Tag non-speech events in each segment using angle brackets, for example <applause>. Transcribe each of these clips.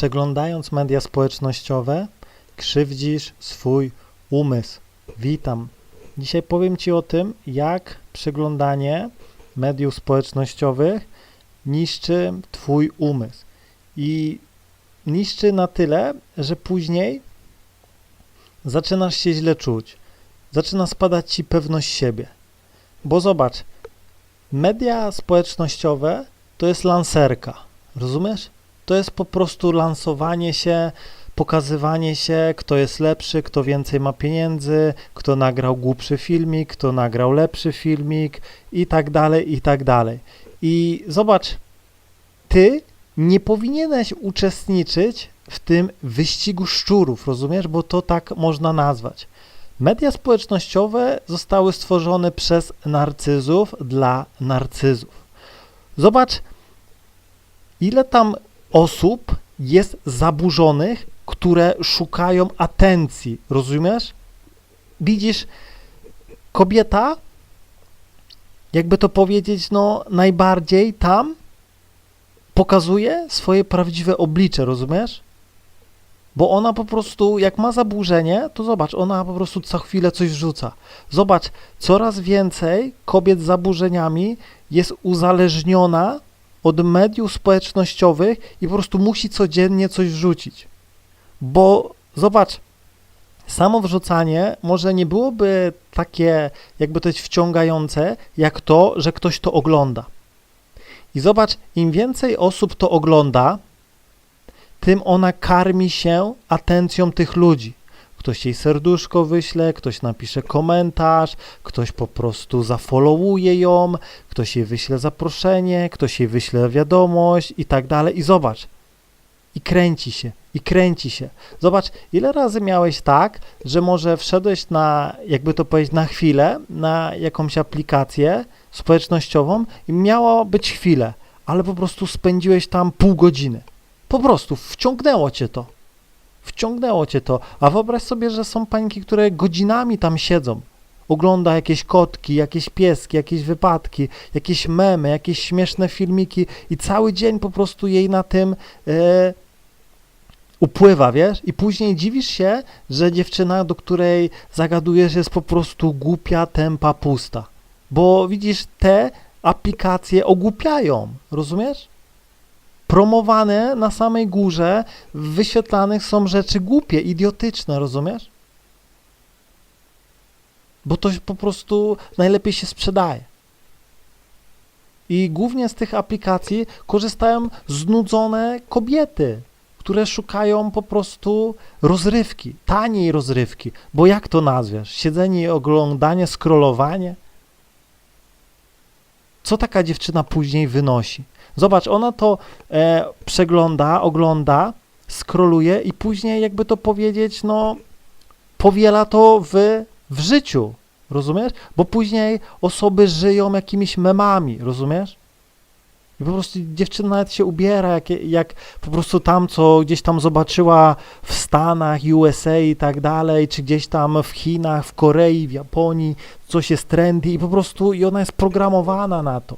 Przeglądając media społecznościowe, krzywdzisz swój umysł. Witam. Dzisiaj powiem Ci o tym, jak przeglądanie mediów społecznościowych niszczy Twój umysł. I niszczy na tyle, że później zaczynasz się źle czuć. Zaczyna spadać Ci pewność siebie. Bo zobacz, media społecznościowe to jest lancerka. Rozumiesz? To jest po prostu lansowanie się, pokazywanie się, kto jest lepszy, kto więcej ma pieniędzy, kto nagrał głupszy filmik, kto nagrał lepszy filmik i tak dalej, i tak dalej. I zobacz, ty nie powinieneś uczestniczyć w tym wyścigu szczurów, rozumiesz? Bo to tak można nazwać. Media społecznościowe zostały stworzone przez narcyzów dla narcyzów. Zobacz, ile tam osób jest zaburzonych, które szukają atencji, rozumiesz? Widzisz, kobieta, jakby to powiedzieć, no najbardziej tam pokazuje swoje prawdziwe oblicze, rozumiesz? Bo ona po prostu, jak ma zaburzenie, to zobacz, ona po prostu co chwilę coś wrzuca. Zobacz, coraz więcej kobiet z zaburzeniami jest uzależniona od mediów społecznościowych i po prostu musi codziennie coś wrzucić. Bo zobacz, samo wrzucanie może nie byłoby takie, jakby to jest wciągające, jak to, że ktoś to ogląda. I zobacz, im więcej osób to ogląda, tym ona karmi się atencją tych ludzi. Ktoś jej serduszko wyśle, ktoś napisze komentarz, ktoś po prostu zafollowuje ją, ktoś jej wyśle zaproszenie, ktoś jej wyśle wiadomość i tak dalej. I zobacz, i kręci się, i kręci się. Zobacz, ile razy miałeś tak, że może wszedłeś na, jakby to powiedzieć, na chwilę, na jakąś aplikację społecznościową i miało być chwilę, ale po prostu spędziłeś tam pół godziny. Po prostu wciągnęło cię to. Wciągnęło cię to. A wyobraź sobie, że są pańki, które godzinami tam siedzą. Ogląda jakieś kotki, jakieś pieski, jakieś wypadki, jakieś memy, jakieś śmieszne filmiki i cały dzień po prostu jej na tym e, upływa, wiesz? I później dziwisz się, że dziewczyna, do której zagadujesz, jest po prostu głupia, tempa, pusta. Bo widzisz, te aplikacje ogłupiają, rozumiesz? Promowane na samej górze, wyświetlanych są rzeczy głupie, idiotyczne, rozumiesz? Bo to po prostu najlepiej się sprzedaje. I głównie z tych aplikacji korzystają znudzone kobiety, które szukają po prostu rozrywki, taniej rozrywki. Bo jak to nazwiesz? Siedzenie, oglądanie, scrollowanie? Co taka dziewczyna później wynosi? Zobacz, ona to e, przegląda, ogląda, skroluje i później, jakby to powiedzieć, no, powiela to w, w życiu, rozumiesz? Bo później osoby żyją jakimiś memami, rozumiesz? I po prostu dziewczyna nawet się ubiera, jak, jak po prostu tam, co gdzieś tam zobaczyła w Stanach, USA i tak dalej, czy gdzieś tam w Chinach, w Korei, w Japonii, coś jest trendy i po prostu i ona jest programowana na to.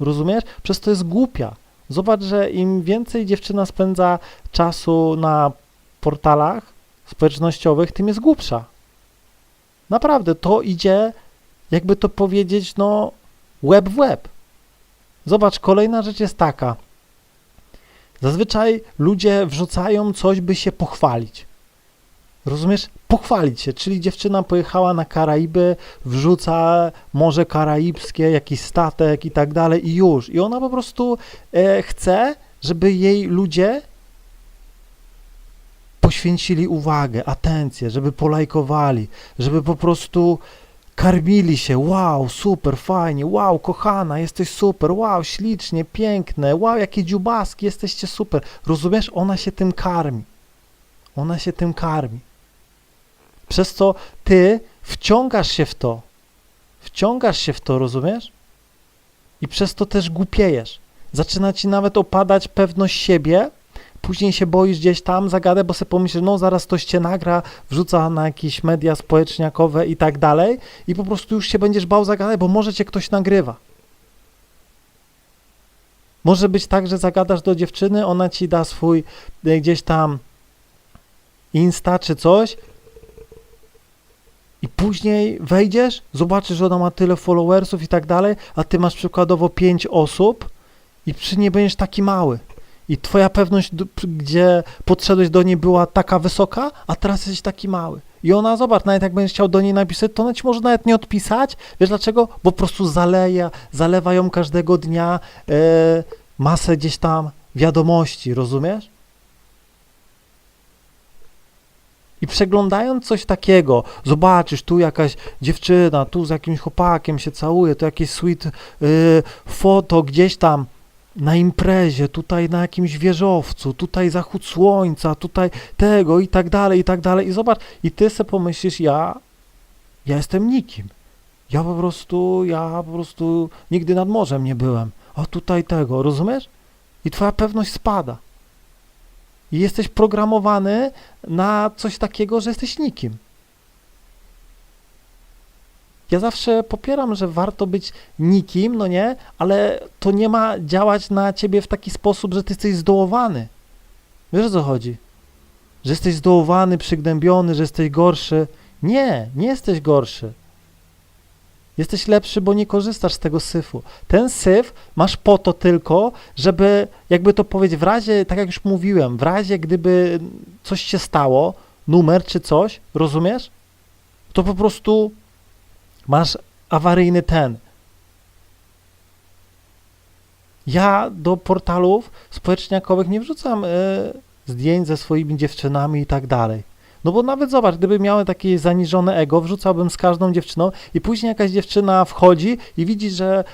Rozumiesz? Przez to jest głupia. Zobacz, że im więcej dziewczyna spędza czasu na portalach społecznościowych, tym jest głupsza. Naprawdę, to idzie, jakby to powiedzieć, no, web w web. Zobacz, kolejna rzecz jest taka. Zazwyczaj ludzie wrzucają coś, by się pochwalić. Rozumiesz? Pochwalić się, czyli dziewczyna pojechała na Karaiby, wrzuca Morze Karaibskie, jakiś statek i tak dalej i już. I ona po prostu e, chce, żeby jej ludzie poświęcili uwagę, atencję, żeby polajkowali, żeby po prostu karmili się, wow, super, fajnie, wow, kochana, jesteś super, wow, ślicznie, piękne, wow, jakie dziubaski, jesteście super. Rozumiesz? Ona się tym karmi. Ona się tym karmi. Przez co ty wciągasz się w to. Wciągasz się w to, rozumiesz? I przez to też głupiejesz. Zaczyna ci nawet opadać pewność siebie, później się boisz gdzieś tam, zagadę, bo sobie pomyślisz, no zaraz ktoś cię nagra, wrzuca na jakieś media społeczniakowe i tak dalej i po prostu już się będziesz bał zagadać, bo może cię ktoś nagrywa. Może być tak, że zagadasz do dziewczyny, ona ci da swój e, gdzieś tam Insta czy coś i później wejdziesz, zobaczysz, że ona ma tyle followersów i tak dalej, a ty masz przykładowo 5 osób i przy niej będziesz taki mały. I twoja pewność, gdzie podszedłeś do niej była taka wysoka, a teraz jesteś taki mały. I ona, zobacz, nawet jak będziesz chciał do niej napisać, to ona ci może nawet nie odpisać. Wiesz dlaczego? Bo po prostu zaleja, zalewa ją każdego dnia e, masę gdzieś tam wiadomości, rozumiesz? I przeglądając coś takiego, zobaczysz, tu jakaś dziewczyna, tu z jakimś chłopakiem się całuje, tu jakieś sweet y, foto gdzieś tam na imprezie, tutaj na jakimś wieżowcu, tutaj zachód słońca, tutaj tego i tak dalej, i tak dalej. I zobacz, i ty sobie pomyślisz, ja, ja jestem nikim. Ja po prostu, ja po prostu nigdy nad morzem nie byłem. A tutaj tego, rozumiesz? I twoja pewność spada. I jesteś programowany na coś takiego, że jesteś nikim. Ja zawsze popieram, że warto być nikim, no nie, ale to nie ma działać na ciebie w taki sposób, że ty jesteś zdołowany. Wiesz o co chodzi? Że jesteś zdołowany, przygnębiony, że jesteś gorszy. Nie, nie jesteś gorszy. Jesteś lepszy, bo nie korzystasz z tego syfu. Ten syf masz po to tylko, żeby, jakby to powiedzieć, w razie, tak jak już mówiłem, w razie gdyby coś się stało, numer czy coś, rozumiesz? To po prostu masz awaryjny ten. Ja do portalów społeczniakowych nie wrzucam e, zdjęć ze swoimi dziewczynami i tak dalej. No bo nawet zobacz, gdyby miały takie zaniżone ego, wrzucałbym z każdą dziewczyną i później jakaś dziewczyna wchodzi i widzi, że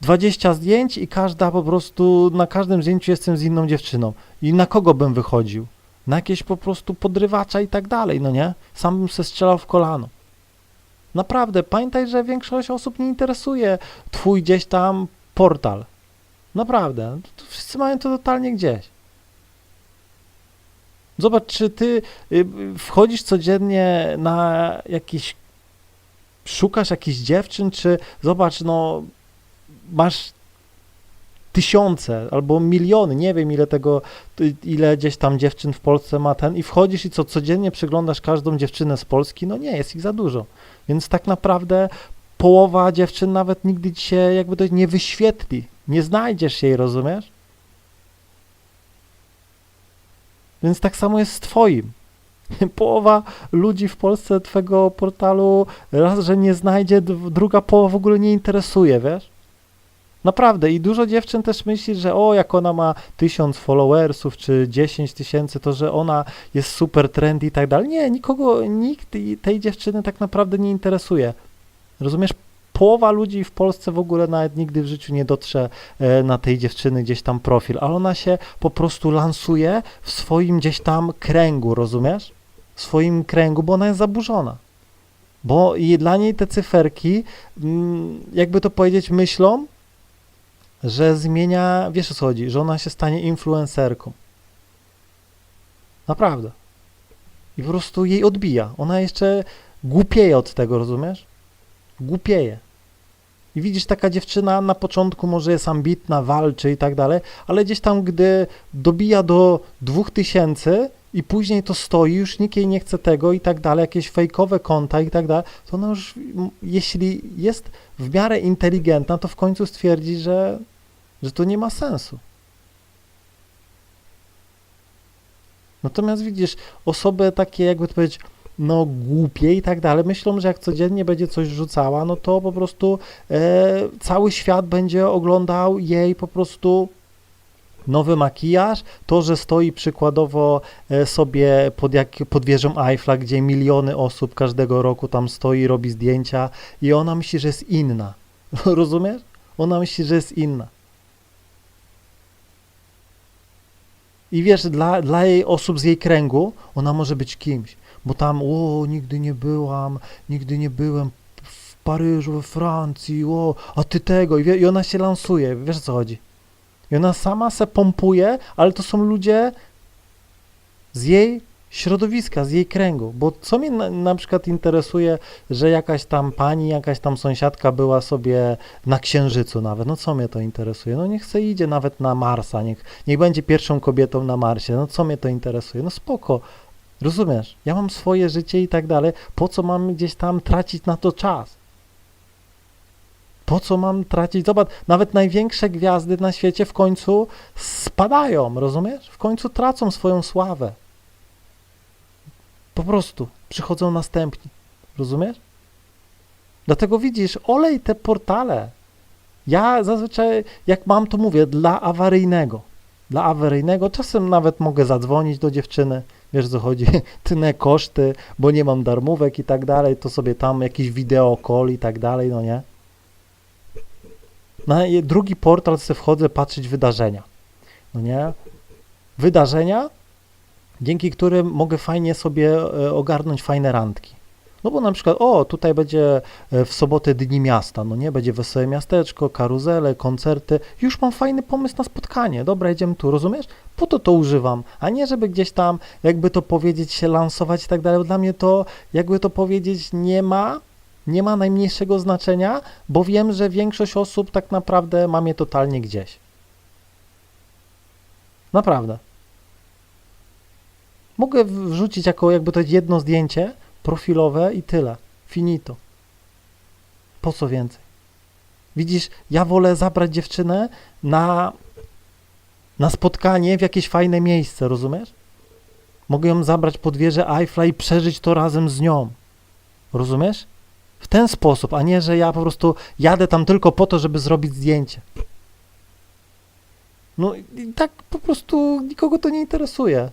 20 zdjęć i każda po prostu, na każdym zdjęciu jestem z inną dziewczyną. I na kogo bym wychodził? Na jakieś po prostu podrywacza i tak dalej, no nie? Sam bym se strzelał w kolano. Naprawdę, pamiętaj, że większość osób nie interesuje twój gdzieś tam portal. Naprawdę, wszyscy mają to totalnie gdzieś. Zobacz, czy ty y, wchodzisz codziennie na jakieś, szukasz jakichś dziewczyn, czy zobacz, no masz tysiące albo miliony, nie wiem ile tego, ile gdzieś tam dziewczyn w Polsce ma ten i wchodzisz i co, codziennie przeglądasz każdą dziewczynę z Polski, no nie, jest ich za dużo. Więc tak naprawdę połowa dziewczyn nawet nigdy się jakby to nie wyświetli, nie znajdziesz jej, rozumiesz? Więc tak samo jest z twoim. <laughs> Połowa ludzi w Polsce twego portalu raz, że nie znajdzie, druga połowa w ogóle nie interesuje, wiesz? Naprawdę i dużo dziewczyn też myśli, że o, jak ona ma tysiąc followersów czy 10 tysięcy, to że ona jest super trendy i tak dalej. Nie, nikogo, nikt tej dziewczyny tak naprawdę nie interesuje. Rozumiesz? Połowa ludzi w Polsce w ogóle nawet nigdy w życiu nie dotrze e, na tej dziewczyny gdzieś tam profil, ale ona się po prostu lansuje w swoim gdzieś tam kręgu, rozumiesz? W swoim kręgu, bo ona jest zaburzona. Bo i dla niej te cyferki, mm, jakby to powiedzieć, myślą, że zmienia, wiesz o co chodzi, że ona się stanie influencerką. Naprawdę. I po prostu jej odbija. Ona jeszcze głupieje od tego, rozumiesz? Głupieje. I widzisz, taka dziewczyna na początku może jest ambitna, walczy i tak dalej, ale gdzieś tam, gdy dobija do 2000 i później to stoi, już nikt jej nie chce tego i tak dalej, jakieś fejkowe konta i tak dalej, to ona już, jeśli jest w miarę inteligentna, to w końcu stwierdzi, że, że to nie ma sensu. Natomiast widzisz, osoby takie, jakby to powiedzieć, no głupie i tak dalej, myślą, że jak codziennie będzie coś rzucała, no to po prostu e, cały świat będzie oglądał jej po prostu nowy makijaż, to, że stoi przykładowo e, sobie pod, jak, pod wieżą Eiffla, gdzie miliony osób każdego roku tam stoi, robi zdjęcia i ona myśli, że jest inna. <laughs> Rozumiesz? Ona myśli, że jest inna. I wiesz, dla, dla jej osób z jej kręgu ona może być kimś, bo tam, o, nigdy nie byłam, nigdy nie byłem w Paryżu, we Francji, o, a ty tego, i, wie, i ona się lansuje, wiesz o co chodzi. I ona sama se pompuje, ale to są ludzie z jej środowiska, z jej kręgu, bo co mnie na, na przykład interesuje, że jakaś tam pani, jakaś tam sąsiadka była sobie na Księżycu nawet, no co mnie to interesuje, no niech se idzie nawet na Marsa, niech, niech będzie pierwszą kobietą na Marsie, no co mnie to interesuje, no spoko, rozumiesz, ja mam swoje życie i tak dalej, po co mam gdzieś tam tracić na to czas? Po co mam tracić? Zobacz, nawet największe gwiazdy na świecie w końcu spadają, rozumiesz? W końcu tracą swoją sławę. Po prostu przychodzą następni. Rozumiesz? Dlatego widzisz, olej te portale. Ja zazwyczaj, jak mam, to mówię dla awaryjnego. Dla awaryjnego czasem nawet mogę zadzwonić do dziewczyny. Wiesz co chodzi? <laughs> Tynę koszty, bo nie mam darmówek i tak dalej, to sobie tam jakiś wideo call i tak dalej, no nie? Na drugi portal sobie wchodzę patrzeć wydarzenia. No nie? Wydarzenia, dzięki którym mogę fajnie sobie e, ogarnąć fajne randki. No bo na przykład, o, tutaj będzie e, w sobotę Dni Miasta, no nie, będzie wesołe miasteczko, karuzele, koncerty, już mam fajny pomysł na spotkanie, dobra, idziemy tu, rozumiesz? Po to to używam, a nie żeby gdzieś tam, jakby to powiedzieć, się lansować i tak dalej, dla mnie to, jakby to powiedzieć, nie ma, nie ma najmniejszego znaczenia, bo wiem, że większość osób tak naprawdę ma mnie totalnie gdzieś. Naprawdę. Mogę wrzucić jako jakby to jedno zdjęcie profilowe i tyle. Finito. Po co więcej? Widzisz, ja wolę zabrać dziewczynę na, na spotkanie w jakieś fajne miejsce, rozumiesz? Mogę ją zabrać pod wieżę Eiffla i przeżyć to razem z nią. Rozumiesz? W ten sposób, a nie, że ja po prostu jadę tam tylko po to, żeby zrobić zdjęcie. No i tak po prostu nikogo to nie interesuje.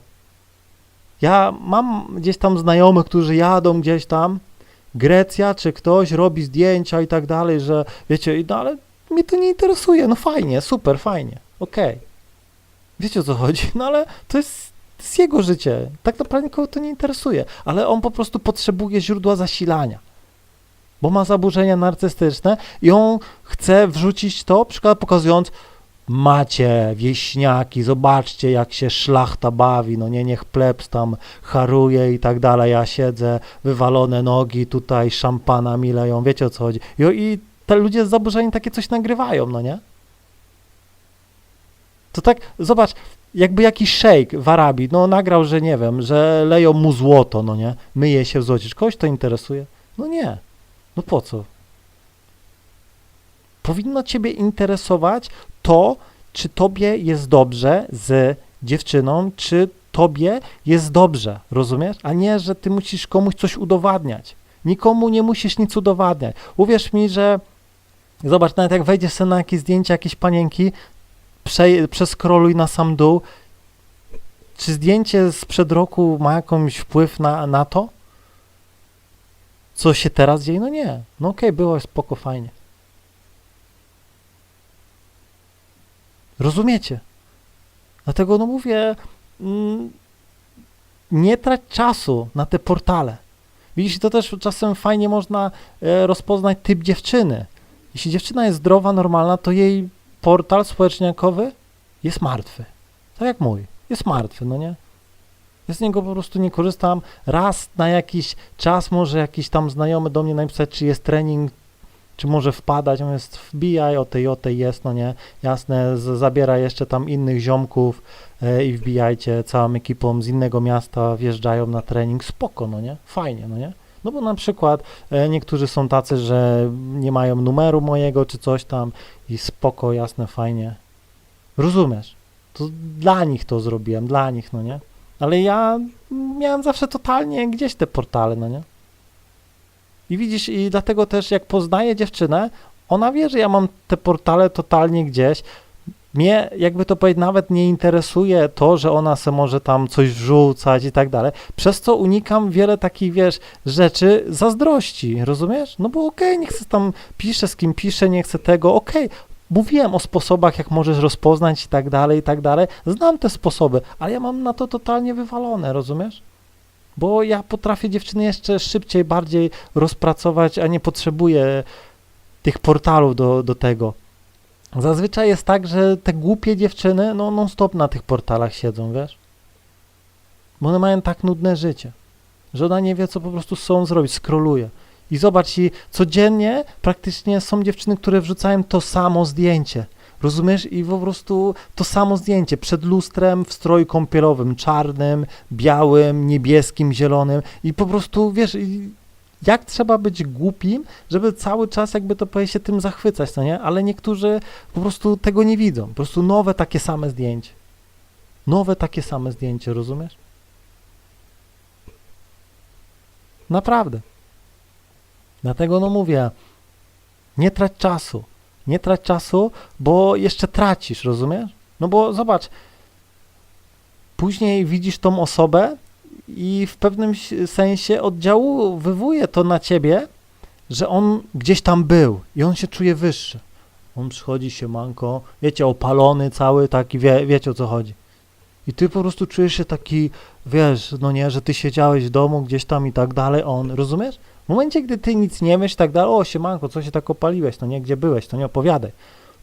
Ja mam gdzieś tam znajomych, którzy jadą gdzieś tam, Grecja czy ktoś robi zdjęcia i tak dalej, że wiecie, no ale mnie to nie interesuje, no fajnie, super, fajnie, okej. Wiecie o co chodzi? No ale to jest, to jest jego życie, tak naprawdę nikogo to nie interesuje, ale on po prostu potrzebuje źródła zasilania, bo ma zaburzenia narcystyczne i on chce wrzucić to, przykład pokazując, macie wieśniaki, zobaczcie jak się szlachta bawi, no nie, niech plebs tam haruje i tak dalej, ja siedzę, wywalone nogi, tutaj szampana mi leją, wiecie o co chodzi. I, i te ludzie z zaburzeń takie coś nagrywają, no nie? To tak, zobacz, jakby jakiś szejk w Arabii, no nagrał, że nie wiem, że leją mu złoto, no nie, myje się w złocie. Czy kogoś to interesuje? No nie. No po co? Powinno ciebie interesować to, czy tobie jest dobrze z dziewczyną, czy tobie jest dobrze, rozumiesz? A nie, że ty musisz komuś coś udowadniać. Nikomu nie musisz nic udowadniać. Uwierz mi, że zobacz, nawet jak wejdziesz sobie na jakieś zdjęcia jakiejś panienki, prze, przeskroluj na sam dół, czy zdjęcie sprzed roku ma jakiś wpływ na, na to? Co się teraz dzieje? No nie. No okej, było spoko, fajnie. Rozumiecie? Dlatego no mówię, mm, nie trać czasu na te portale. Widzisz, to też czasem fajnie można e, rozpoznać typ dziewczyny. Jeśli dziewczyna jest zdrowa, normalna, to jej portal społeczniakowy jest martwy. Tak jak mój. Jest martwy, no nie? Ja z niego po prostu nie korzystam. Raz na jakiś czas może jakiś tam znajomy do mnie napisać, czy jest trening, czy może wpadać. On jest wbijaj, o tej, o tej jest, no nie? Jasne, zabiera jeszcze tam innych ziomków e, i wbijajcie całą ekipą z innego miasta, wjeżdżają na trening. Spoko, no nie? Fajnie, no nie? No bo na przykład e, niektórzy są tacy, że nie mają numeru mojego czy coś tam i spoko, jasne, fajnie. Rozumiesz? To dla nich to zrobiłem, dla nich, no nie? Ale ja miałem zawsze totalnie gdzieś te portale, no nie? I widzisz, i dlatego też jak poznaję dziewczynę, ona wie, że ja mam te portale totalnie gdzieś. Mnie, jakby to powiedzieć, nawet nie interesuje to, że ona se może tam coś wrzucać i tak dalej. Przez co unikam wiele takich, wiesz, rzeczy zazdrości, rozumiesz? No bo okej, nie chcę tam, piszę z kim piszę, nie chcę tego, okej. Mówiłem o sposobach, jak możesz rozpoznać i tak dalej, i tak dalej. Znam te sposoby, ale ja mam na to totalnie wywalone, rozumiesz? Bo ja potrafię dziewczyny jeszcze szybciej, bardziej rozpracować, a nie potrzebuję tych portalów do, do tego. Zazwyczaj jest tak, że te głupie dziewczyny, no non stop na tych portalach siedzą, wiesz? Bo one mają tak nudne życie, że ona nie wie, co po prostu sobą zrobić, skroluje. I zobacz, i codziennie praktycznie są dziewczyny, które wrzucają to samo zdjęcie. Rozumiesz? I po prostu to samo zdjęcie przed lustrem w stroju kąpielowym, czarnym, białym, niebieskim, zielonym. I po prostu, wiesz, jak trzeba być głupim, żeby cały czas jakby to powiedzieć się tym zachwycać, no nie? Ale niektórzy po prostu tego nie widzą. Po prostu nowe takie same zdjęcie. Nowe takie same zdjęcie, rozumiesz? Naprawdę. Dlatego no mówię, nie trać czasu. Nie trać czasu, bo jeszcze tracisz, rozumiesz? No bo zobacz, później widzisz tą osobę i w pewnym sensie oddziałuje to na ciebie, że on gdzieś tam był i on się czuje wyższy. On przychodzi się manko, wiecie, opalony cały, taki, wie, wiecie o co chodzi. I ty po prostu czujesz się taki, wiesz, no nie, że ty siedziałeś w domu gdzieś tam i tak dalej, on, rozumiesz? W momencie, gdy ty nic nie wiesz i tak dalej, o siemanko, co się tak opaliłeś, no nie, gdzie byłeś, to nie opowiadaj.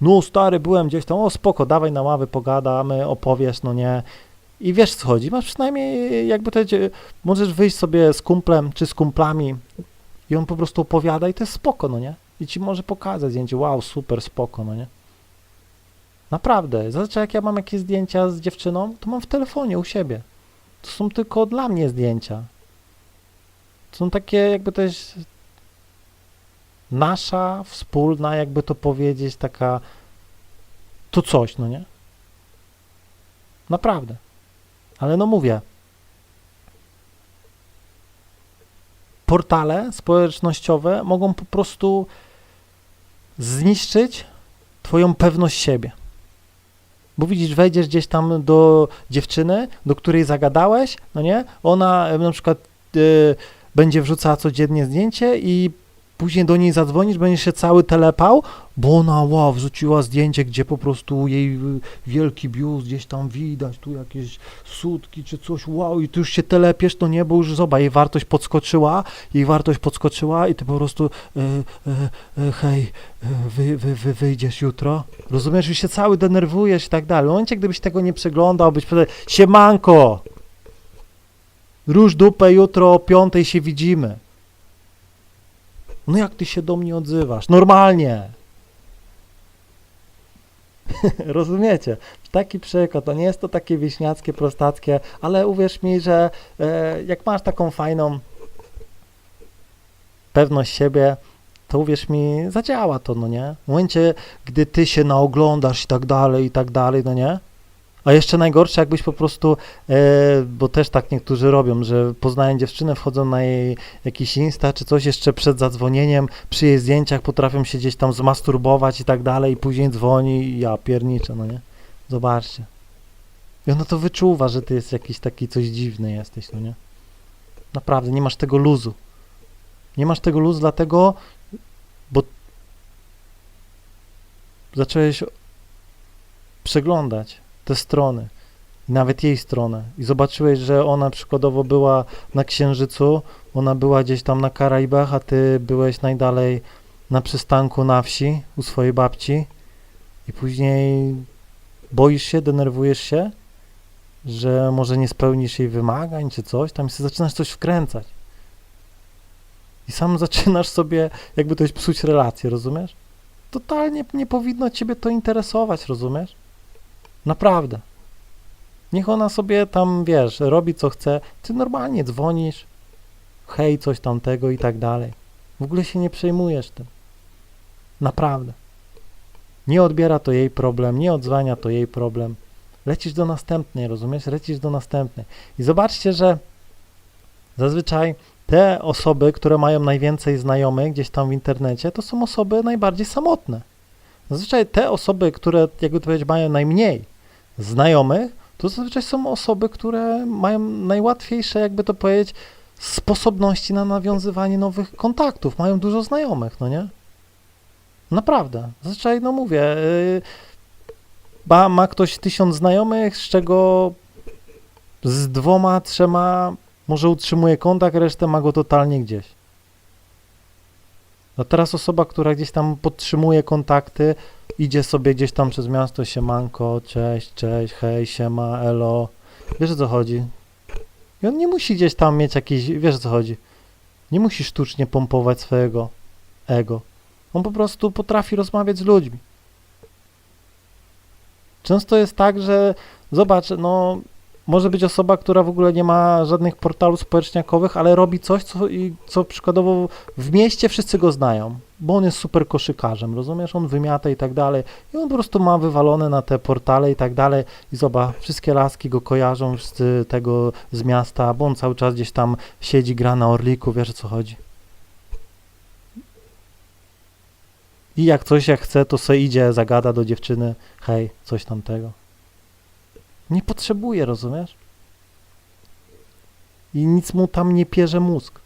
No stary, byłem gdzieś tam, o spoko, dawaj na ławę, pogadamy, opowiesz, no nie. I wiesz co chodzi, masz przynajmniej, jakby to możesz wyjść sobie z kumplem czy z kumplami i on po prostu opowiada i to jest spoko, no nie? I ci może pokazać zdjęcie, wow, super, spoko, no nie? Naprawdę, zazwyczaj jak ja mam jakieś zdjęcia z dziewczyną, to mam w telefonie u siebie. To są tylko dla mnie zdjęcia. Są takie, jakby jest nasza, wspólna, jakby to powiedzieć, taka to coś, no nie? Naprawdę. Ale no mówię, portale społecznościowe mogą po prostu zniszczyć twoją pewność siebie. Bo widzisz, wejdziesz gdzieś tam do dziewczyny, do której zagadałeś, no nie? Ona e, na przykład e, będzie wrzucała codziennie zdjęcie i później do niej zadzwonisz, będziesz się cały telepał, bo ona, wow, wrzuciła zdjęcie, gdzie po prostu jej y, wielki biust gdzieś tam widać, tu jakieś sutki czy coś, wow, i ty już się telepiesz, no nie, bo już zobacz, jej wartość podskoczyła, jej wartość podskoczyła i ty po prostu, e, hej, wy, wy, wy wyjdziesz jutro, rozumiesz, już się cały denerwujesz i tak dalej. W momencie, gdybyś tego nie przeglądał, byś powiedział, siemanko, rusz dupę, jutro o piątej się widzimy. No jak ty się do mnie odzywasz? Normalnie. <laughs> Rozumiecie? Taki przykład, to nie jest to takie wieśniackie, prostackie, ale uwierz mi, że e, jak masz taką fajną pewność siebie, to uwierz mi, zadziała to, no nie? W momencie, gdy ty się naoglądasz i tak dalej, i tak dalej, no nie? A jeszcze najgorsze, jakbyś po prostu, e, bo też tak niektórzy robią, że poznają dziewczynę, wchodzą na jej jakiś Insta czy coś jeszcze przed zadzwonieniem, przy jej zdjęciach potrafią się gdzieś tam zmasturbować i tak dalej, i później dzwoni i ja pierniczę, no nie? Zobaczcie. I ona to wyczuwa, że ty jest jakiś taki coś dziwny jesteś, no nie? Naprawdę, nie masz tego luzu. Nie masz tego luzu dlatego, bo zacząłeś przeglądać te strony, nawet jej stronę i zobaczyłeś, że ona przykładowo była na Księżycu, ona była gdzieś tam na Karaibach, a ty byłeś najdalej na przystanku na wsi u swojej babci i później boisz się, denerwujesz się, że może nie spełnisz jej wymagań czy coś, tam się zaczynasz coś wkręcać. I sam <laughs> zaczynasz sobie jakby to psuć relacje, rozumiesz? Totalnie nie powinno ciebie to interesować, rozumiesz? Naprawdę. Niech ona sobie tam, wiesz, robi co chce. Ty normalnie dzwonisz, hej, coś tamtego i tak dalej. W ogóle się nie przejmujesz tym. Naprawdę. Nie odbiera to jej problem, nie odzwania to jej problem. Lecisz do następnej, rozumiesz? Lecisz do następnej. I zobaczcie, że zazwyczaj te osoby, które mają najwięcej znajomych gdzieś tam w internecie, to są osoby najbardziej samotne. Zazwyczaj te osoby, które, jakby to powiedzieć, mają najmniej znajomych, to zazwyczaj są osoby, które mają najłatwiejsze, jakby to powiedzieć, sposobności na nawiązywanie nowych kontaktów, mają dużo znajomych, no nie? Naprawdę. Zazwyczaj, no mówię, yy, ma, ma ktoś tysiąc znajomych, z czego z dwoma, trzema może utrzymuje kontakt, resztę ma go totalnie gdzieś. No teraz osoba, która gdzieś tam podtrzymuje kontakty, idzie sobie gdzieś tam przez miasto, siemanko, cześć, cześć, hej, siema, elo. Wiesz o co chodzi? I on nie musi gdzieś tam mieć jakiś, wiesz o co chodzi. Nie musi sztucznie pompować swojego ego. On po prostu potrafi rozmawiać z ludźmi. Często jest tak, że zobacz, no może być osoba, która w ogóle nie ma żadnych portalów społeczniakowych, ale robi coś, co, co przykładowo w mieście wszyscy go znają, bo on jest super koszykarzem, rozumiesz? On wymiata i tak dalej. I on po prostu ma wywalone na te portale i tak dalej. I zobacz, wszystkie laski go kojarzą z tego z miasta, bo on cały czas gdzieś tam siedzi, gra na Orliku, wiesz o co chodzi. I jak coś jak chce, to se idzie, zagada do dziewczyny, hej, coś tamtego. Nie potrzebuje, rozumiesz? I nic mu tam nie pierze mózg.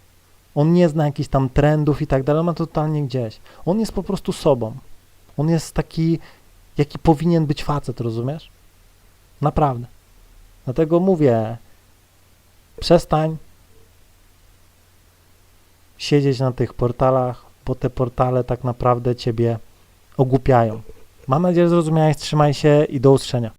On nie zna jakichś tam trendów i tak dalej, on ma to totalnie gdzieś. On jest po prostu sobą. On jest taki, jaki powinien być facet, rozumiesz? Naprawdę. Dlatego mówię, przestań siedzieć na tych portalach, bo te portale tak naprawdę ciebie ogłupiają. Mam nadzieję, że zrozumiałeś. Trzymaj się i do usłyszenia.